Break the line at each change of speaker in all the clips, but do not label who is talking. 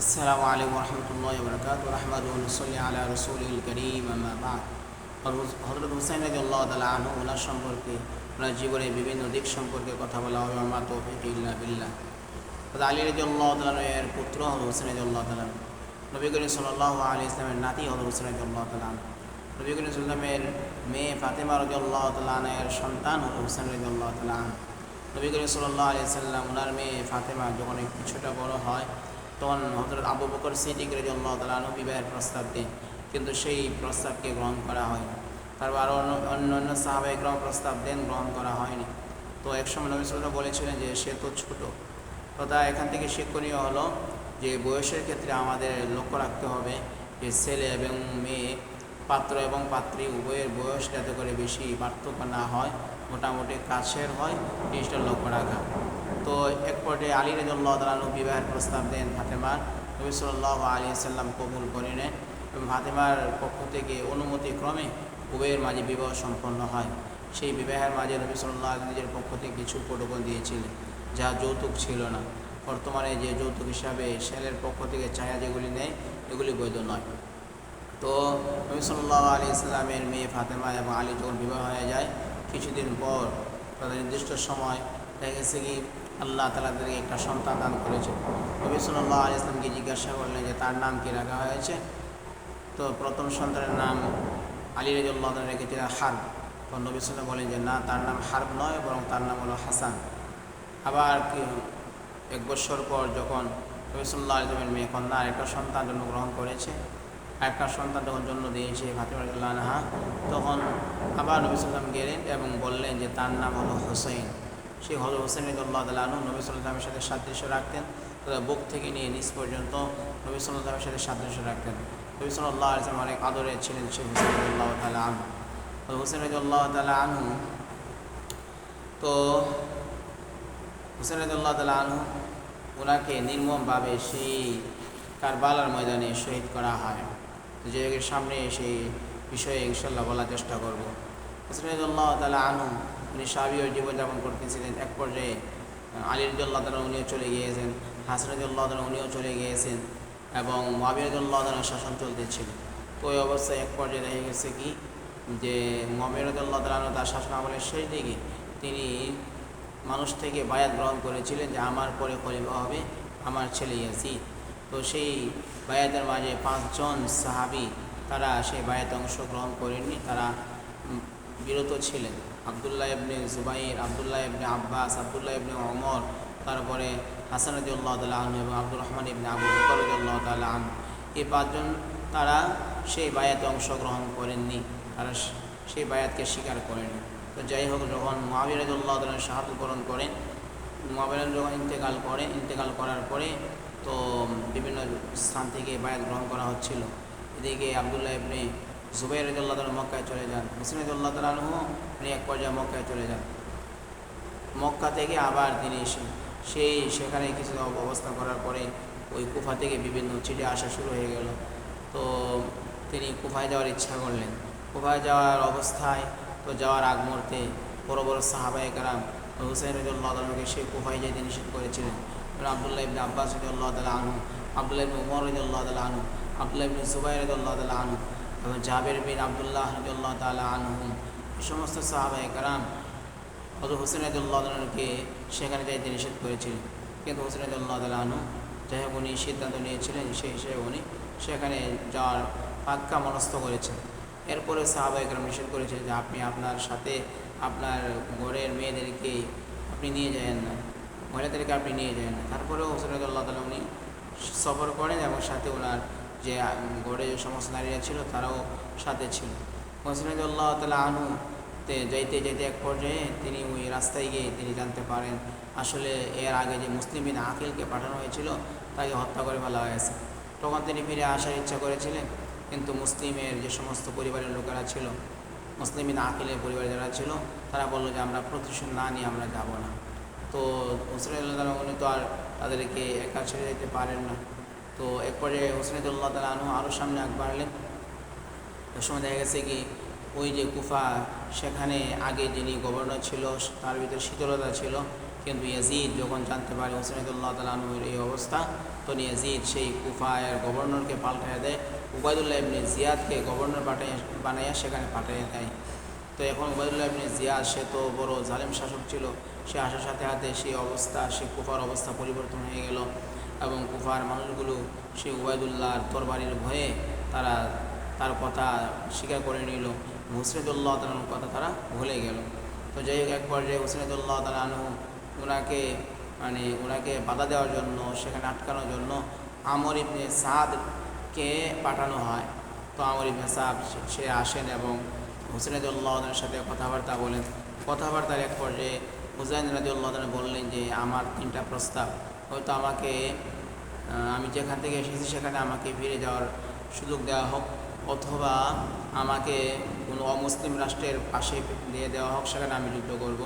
আসসালামু আলাইকুম রহমতুল্লাহ বরকাত রহমাদুল্লি আলা রসুল করিম আমাবাদ হজরত হুসাইন রাজি আল্লাহ তালা আনহু ওনার সম্পর্কে ওনার জীবনের বিভিন্ন দিক সম্পর্কে কথা বলা হবে আমার তো ইল্লা বিল্লাহ। আলী রাজি আল্লাহ তালের পুত্র হল হুসেন রাজি আল্লাহ তালান নবী করিম সাল্লাহ আলী ইসলামের নাতি হল হুসেন রাজি আল্লাহ তালান নবী করিম ইসলামের মেয়ে ফাতেমা রাজি আল্লাহ তালানের সন্তান হল হুসেন রাজি আল্লাহ তালান নবী করিম সাল্লাহ আলি সাল্লাম ওনার মেয়ে ফাতেমা যখন কিছুটা বড় হয় তখন হজরত আবু বকর সিদ্দিক রাজি আল্লাহ তালানু বিবাহের প্রস্তাব দেন, কিন্তু সেই প্রস্তাবকে গ্রহণ করা হয়নি। তারপর আরও অন্য অন্য সাহাবাহিক গ্রহণ প্রস্তাব দেন, গ্রহণ করা হয়নি। তো একসময় নবী সাল্লাম বলেছিলেন যে সে তো ছোট, তো তা এখান থেকে শিক্ষণীয় হলো যে বয়সের ক্ষেত্রে আমাদের লক্ষ্য রাখতে হবে যে ছেলে এবং মেয়ে পাত্র এবং পাত্রী উভয়ের বয়স যাতে করে বেশি পার্থক্য না হয়, মোটামুটি কাছের হয়, জিনিসটা লক্ষ্য রাখা। তো এক পর্যায়ে আলী রাজল্লাহ তালু বিবাহের প্রস্তাব দেন ফাতেমার নবী সাল্লাহ আলী সাল্লাম কবুল করে নেন এবং ফাতেমার পক্ষ থেকে অনুমতি ক্রমে উভয়ের মাঝে বিবাহ সম্পন্ন হয়। সেই বিবাহের মাঝে নবী সাল্লাহ নিজের পক্ষ থেকে কিছু প্রটোকল দিয়েছিলেন যা যৌতুক ছিল না। বর্তমানে যে যৌতুক হিসাবে ছেলের পক্ষ থেকে ছায়া যেগুলি নেয়, এগুলি বৈধ নয়। তো নবী সাল্লাহ আলী ইসলামের মেয়ে ফাতেমা এবং আলী যখন বিবাহ হয়ে যায়, কিছুদিন পর তাদের নির্দিষ্ট সময় দেখা গেছে কি আল্লাহ তালা তাদেরকে একটা সন্তান দান করেছে। নবী সাল্লাহ ইসলামকে জিজ্ঞাসা করলেন যে তার নাম কি রাখা হয়েছে? তো প্রথম সন্তানের নাম আলী রাজুল্লাহ রেখেছিলেন হার্ব। তো নবী সাল্লাম বলেন যে না, তার নাম হার্ব নয়, বরং তার নাম হলো হাসান। আবার কি এক বছর পর যখন নবী সাল্লাহ আলিমের মেয়ে কন্যা আরেকটা সন্তান জন্মগ্রহণ করেছে একটা সন্তান যখন জন্ম দিয়েছে ফাতিমা তখন আবার নবী সাল্লাম গেলেন এবং বললেন যে তার নাম হলো হোসেন সেই হল হোসেন রদুল্লাহ তালু নবী সাল্লামের সাথে সাদৃশ্য রাখতেন। তাদের বুক থেকে নিয়ে নিচ পর্যন্ত নবী সাল্লামের সাথে সাদৃশ্য রাখতেন। নবী সাল্লাহ আসলাম অনেক আদরে ছিলেন সেই হোসেন রদুল্লাহ তালা আনহু। হোসেন রদুল্লাহ তালা তো হোসেন রদুল্লাহ তালা ওনাকে নির্মমভাবে সেই কারবালার ময়দানে শহীদ করা হয়। যে সামনে সেই বিষয়ে ইনশাল্লাহ বলার চেষ্টা করব। হোসেনুল্লাহ তালা আনহু উনি সাবীয় জীবনযাপন করতেছিলেন। এক পর্যায়ে আলিরুল্লাহ তালা উনিও চলে গিয়েছেন হাসনুল্লাহ তালা উনিও চলে গিয়েছেন এবং মাবিরুল্লাহ তালার শাসন চলতেছিল। তো ওই অবস্থায় এক পর্যায়ে দেখা গেছে কি, যে মমিরুল্লাহ তালা তার শাসন আমলের শেষ দিকে তিনি মানুষ থেকে বায়াত গ্রহণ করেছিলেন যে, আমার পরে খলিফা হবে আমার ছেলে ইয়াসিদ তো সেই বায়াতের মাঝে পাঁচজন সাহাবি, তারা সেই বায়াতে অংশগ্রহণ করেননি, তারা বিরত ছিলেন। আবদুল্লাহ ইবনে জুবাইর, আবদুল্লাহ ইবনে আব্বাস, আবদুল্লাহ ইবনে অমর তারপরে হাসান রদিউল্লাহ তাল্লাহ এবং আব্দুর রহমান ইবনে আবু রদিউল্লাহ তাল্লাহ এই পাঁচজন তারা সেই বায়াতে অংশগ্রহণ করেননি, তারা সেই বায়াতকে স্বীকার করেনি তো যাই হোক, যখন মহাবিরাজুল্লাহ তাল্লাহ গ্রহণ করেন মহাবিরাজ যখন ইন্তেকাল করেন ইন্তেকাল করার পরে তো বিভিন্ন স্থান থেকে বায়াত গ্রহণ করা হচ্ছিল। এদিকে আবদুল্লাহ ইবনে জুবাই রাজুল্লাহ তালা মক্কায় চলে যান। হুসেন রাজুল্লাহ তালাহু তিনি এক পর্যায়ে মক্কায় চলে যান। মক্কা থেকে আবার তিনি সেই সেখানে কিছু অবস্থা করার পরে ওই কুফা থেকে বিভিন্ন চিঠি আসা শুরু হয়ে গেল। তো তিনি কুফায় যাওয়ার ইচ্ছা করলেন। কুফায় যাওয়ার অবস্থায় তো যাওয়ার আগ মুহূর্তে বড় বড় সাহাবায় কারাম হুসেন রাজুল্লাহ তালাকে সেই কুফায় যেতে নিষেধ করেছিলেন। আবদুল্লাহ ইবনে আব্বাস রাজুল্লাহ তালা আনু আবদুল্লাহ ইবনে উমর রাজুল্লাহ তালা আনু আবদুল্লাহ ইবনে সুবাই রাজুল্লাহ তালা আনু এবং জাবের বিন আবদুল্লাহ রাজুল্লাহ তালা আনহুম সমস্ত সাহাবাই কারাম হজর হোসেন রাজুল্লাহকে সেখানে যাইতে নিষেধ করেছিলেন। কিন্তু হোসেন রাজুল্লাহ তালা আনহু, যাই হোক উনি সিদ্ধান্ত নিয়েছিলেন, সেই হিসেবে উনি সেখানে যাওয়ার পাক্কা মনস্থ করেছেন। এরপরে সাহাবাহিকরা নিষেধ করেছে যে আপনি আপনার সাথে আপনার ঘরের মেয়েদেরকে আপনি নিয়ে যাবেন না মহিলাদেরকে আপনি নিয়ে যাবেন না। তারপরেও হোসেন রাজুল্লাহ তালা উনি সফর করেন এবং সাথে ওনার যে যে সমস্ত নারীরা ছিল, তারাও সাথে ছিল। হোসেনাদুল্লাহ তালা আনুতে যাইতে যাইতে এক পর্যায়ে তিনি ওই রাস্তায় গিয়ে তিনি জানতে পারেন, আসলে এর আগে যে মুসলিমিন আকিলকে পাঠানো হয়েছিল, তাকে হত্যা করে ফেলা হয়েছে। তখন তিনি ফিরে আসার ইচ্ছা করেছিলেন, কিন্তু মুসলিমের যে সমস্ত পরিবারের লোকেরা ছিল মুসলিমিন আকিলের পরিবার যারা ছিল, তারা বলল যে, আমরা প্রতিশোধ না নিয়ে আমরা যাব না। তো হোসেনুল্লাহ উনি তো আর তাদেরকে একা ছেড়ে যেতে পারেন না। তো এক পর্যায়ে তালা আনু আরও সামনে আগ বাড়লেন। ওই সময় দেখা গেছে কি, ওই যে কুফা, সেখানে আগে যিনি গভর্নর ছিল, তার ভিতরে শীতলতা ছিল। কিন্তু ইয়াজিদ যখন জানতে পারে হোসেনদুল্লাহ তালানুর এই অবস্থা তো ইয়াজিদ সেই কুফায়ের গভর্নরকে পাল্টায় দেয়। উবায়দুল্লাহ ইবনে জিয়াদকে গভর্নর পাঠিয়ে বানাইয়া সেখানে পাঠিয়ে দেয়। তো এখন উবায়দুল্লাহ ইবনে জিয়াদ, সে তো বড় জালেম শাসক ছিল। সে আসার সাথে সাথে সেই অবস্থা, সেই কুফার অবস্থা পরিবর্তন হয়ে গেল। এবং কুফার মানুষগুলো সেই উবায়দুল্লাহর তরবারির ভয়ে তারা তার কথা স্বীকার করে নিল। হুসনেদুল্লাহ তালার কথা তারা ভুলে গেল। তো যাই হোক এক পর্যায়ে হুসনেদুল্লাহ তালানু ওনাকে মানে ওনাকে বাধা দেওয়ার জন্য, সেখানে আটকানোর জন্য আমর ইবনে সাদকে পাঠানো হয়। তো আমর ইবনে সাদ, সে- আসেন এবং হুসেনদুল্লাহদের সাথে কথাবার্তা বলেন। কথাবার্তার এক পর্যায়ে হুসাইন রাজিউল্লাহ বললেন যে, আমার তিনটা প্রস্তাব। হয়তো আমাকে আমি যেখান থেকে এসেছি সেখানে আমাকে ফিরে যাওয়ার সুযোগ দেওয়া হোক, অথবা আমাকে কোনো অমুসলিম রাষ্ট্রের পাশে দিয়ে দেওয়া হোক, সেখানে আমি যুদ্ধ করব,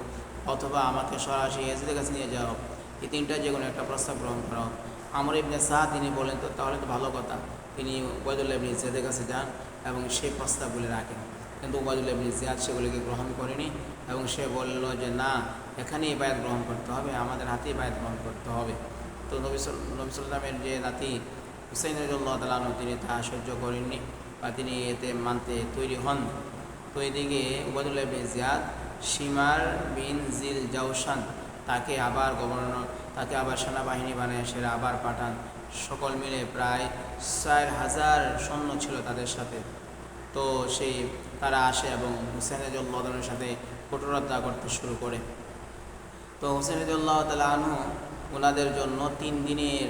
অথবা আমাকে সরাসরি এজিদের কাছে নিয়ে যাওয়া হোক। এই তিনটা যে কোনো একটা প্রস্তাব গ্রহণ করা হোক। আমর ইবনে শাহ তিনি বলেন, তো তাহলে তো ভালো কথা। তিনি ওবায়দুল্লাহ ইবনে জিয়াদের কাছে যান এবং সেই প্রস্তাবগুলি রাখেন। কিন্তু ওবায়দুল্লাহ ইবনে জিয়াদ সেগুলিকে গ্রহণ করেনি এবং সে বলল যে, না এখানেই বায়াত গ্রহণ করতে হবে, আমাদের হাতেই বায়াত গ্রহণ করতে হবে। তো নবী নবী সাল্লামের যে নাতি হুসাইন রাজুল্লাহ তালানু তিনি তা সহ্য করেননি বা তিনি এতে মানতে তৈরি হন। তো এদিকে উবাদুল্লাহ ইবনে জিয়াদ সীমার বিন জিল জাউসান তাকে আবার গভর্নর, তাকে আবার সেনাবাহিনী বানায়, সেরা আবার পাঠান। সকল মিলে প্রায় চার হাজার সৈন্য ছিল তাদের সাথে। তো সেই তারা আসে এবং হুসেন রাজুল্লাহর সাথে কঠোরতা করতে শুরু করে। তো হুসেন রাজুল্লাহ তালা আনহু ওনাদের জন্য তিন দিনের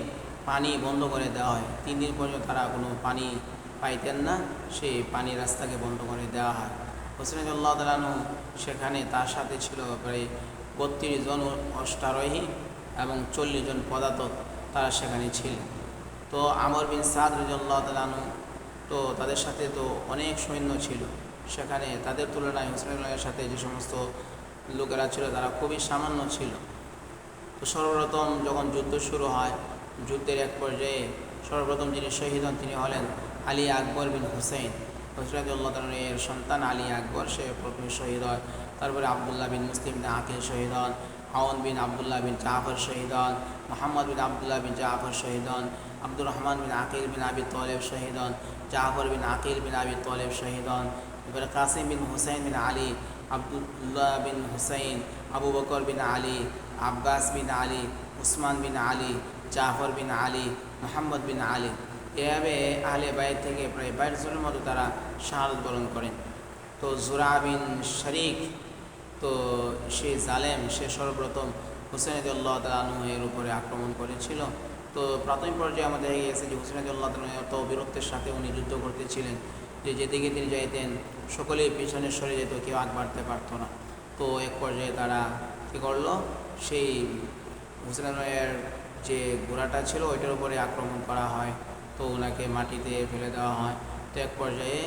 পানি বন্ধ করে দেওয়া হয়। তিন দিন পর্যন্ত তারা কোনো পানি পাইতেন না, সেই পানি রাস্তাকে বন্ধ করে দেওয়া হয়। হোসেন রাজুল্লাহ তালা আনহু সেখানে তার সাথে ছিল প্রায় বত্রিশ জন অষ্টারোহী এবং চল্লিশ জন পদাতক তারা সেখানে ছিলেন। তো আমর বিন সাদ রাজুল্লাহ তালা আনহু তো তাদের সাথে তো অনেক সৈন্য ছিল। সেখানে তাদের তুলনায় হোসেনের সাথে যে সমস্ত লোকেরা ছিল, তারা খুবই সামান্য ছিল। তো সর্বপ্রথম যখন যুদ্ধ শুরু হয়, যুদ্ধের এক পর্যায়ে সর্বপ্রথম যিনি শহীদ হন তিনি হলেন আলী আকবর বিন হুসেন হসরাতুল্লাহ এর সন্তান আলী আকবর, সে প্রথমে শহীদ হয়। তারপরে আবদুল্লাহ বিন মুসলিম বিন আকিল শহীদ হন, আউন বিন আবদুল্লাহ বিন জাফর শহীদ হন, মোহাম্মদ বিন আবদুল্লাহ বিন জাফর শহীদ হন আব্দুর রহমান বিন আকিল বিন আবি তলেব শহীদ হন, জাফর বিন আকিল বিন আবি তলেব শহীদ হন। এবারে কাসিম বিন হুসাইন বিন আলী আবদুল্লাহ বিন হুসাইন, আবু বকর বিন আলী, আব্বাস বিন আলী, উসমান বিন আলী, জাফর বিন আলী, মোহাম্মদ বিন আলী। এভাবে আহলে বাইর থেকে প্রায় বাইশ জনের মতো তারা শাহাদত বরণ করেন। তো জুরা বিন শরিক, তো সে জালেম, সে সর্বপ্রথম হুসেনদুল্লাহ তালু এর উপরে আক্রমণ করেছিল। তো প্রাথমিক পর্যায়ে আমাদের গেছে যে হুসেনদুল্লাহ এত বীরত্বের সাথে উনি যুদ্ধ করতেছিলেন যে যেদিকে তিনি যাইতেন, সকলেই পিছনে সরে যেত, কেউ আগ বাড়তে পারতো না। তো এক পর্যায়ে তারা কী করল, সেই হুসেনের যে ঘোড়াটা ছিল, ওইটার উপরে আক্রমণ করা হয়। তো ওনাকে মাটিতে ফেলে দেওয়া হয়। তো এক পর্যায়ে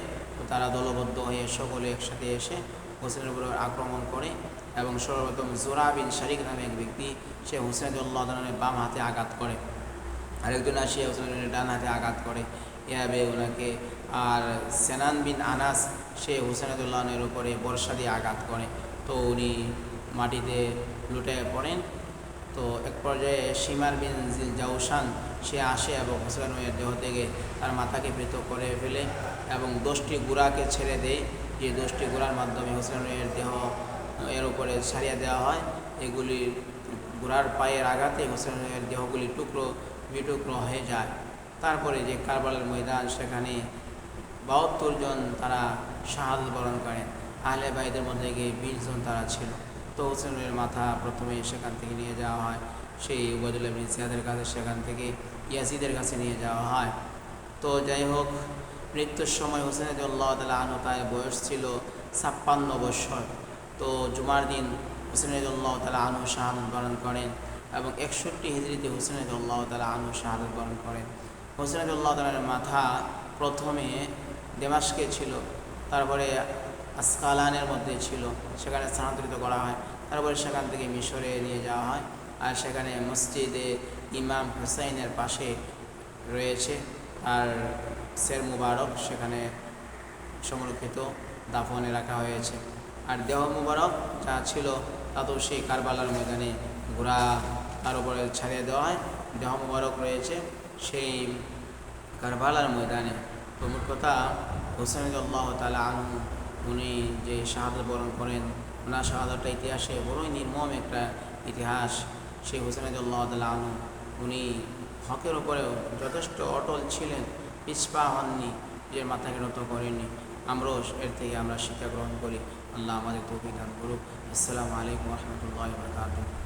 তারা দলবদ্ধ হয়ে সকলে একসাথে এসে হোসেনের উপরে আক্রমণ করে এবং সর্বপ্রথম জোরা বিন শারিক নামে এক ব্যক্তি, সে হুসেনুল্লাহ দানের বাম হাতে আঘাত করে। আরেকজন আসিয়া হুসেনের ডান হাতে আঘাত করে। এভাবে ওনাকে আর সেনান বিন আনাস, সে হুসেনুল্লাহনের উপরে বর্ষা দিয়ে আঘাত করে। তো উনি মাটিতে লুটে পড়েন। তো এক পর্যায়ে সীমার বিন জাউসান সে আসে এবং হোসেনের দেহ থেকে তার মাথাকে পৃথক করে ফেলে এবং দশটি গুড়াকে ছেড়ে দেয়। যে দশটি গুড়ার মাধ্যমে হোসেনের দেহ, এর উপরে ছাড়িয়ে দেওয়া হয়। এগুলি ঘোড়ার পায়ের আঘাতে হোসেনের দেহগুলি টুকরো বিটুকরো হয়ে যায়। তারপরে যে কারবালের ময়দান, সেখানে বাহাত্তর জন তারা শাহাদত বরণ করেন। আহলে বাইদের মধ্যে গিয়ে বিশ জন তারা ছিল। তো হোসেনের মাথা প্রথমে সেখান থেকে নিয়ে যাওয়া হয়। সেই উবাদুল্লাহ বিন সিয়াদের কাছে সেখান থেকে ইয়াসিদের কাছে নিয়ে যাওয়া হয়। তো যাই হোক, মৃত্যুর সময় হোসেন আল্লাহ তালা আনু তার বয়স ছিল ছাপ্পান্ন বৎসর তো জুমার দিন হোসেন আল্লাহ তালা আনু শাহাদত বরণ করেন। এবং একষট্টি হিজড়িতে হোসেন আল্লাহ তালা আনু শাহাদত বরণ করেন। হোসেন আল্লাহ তালার মাথা প্রথমে দেমাস্কে ছিল, তারপরে আসকালানের মধ্যে ছিল, সেখানে স্থানান্তরিত করা হয়। তারপরে সেখান থেকে মিশরে নিয়ে যাওয়া হয় আর সেখানে মসজিদে ইমাম হুসাইনের পাশে রয়েছে আর শের মুবারক সেখানে সংরক্ষিত দাফনে রাখা হয়েছে। আর দেহ মুবারক যা ছিল তা তো সেই কারবালার ময়দানে ঘোড়া তার উপরে ছাড়িয়ে দেওয়া হয়। দেহ মুবারক রয়েছে সেই কারবালার ময়দানে। মোট কথা হোসেন আল্লাহ তালা আনহু, উনি যে শাহাদত বরণ করেন, ওনার শাহাদতটা ইতিহাসে বড়ই নির্মম একটা ইতিহাস। সেই হোসেন আল্লাহ তালা আনহু, উনি হকের ওপরেও যথেষ্ট অটল ছিলেন, পিছপা হননি যে মাথাকে নত করেননি। আমরাও এর থেকে আমরা শিক্ষা গ্রহণ করি। আল্লাহ আমাদের তৌফিক দান করুক। আসসালামু আলাইকুম রহমতুল্লাহ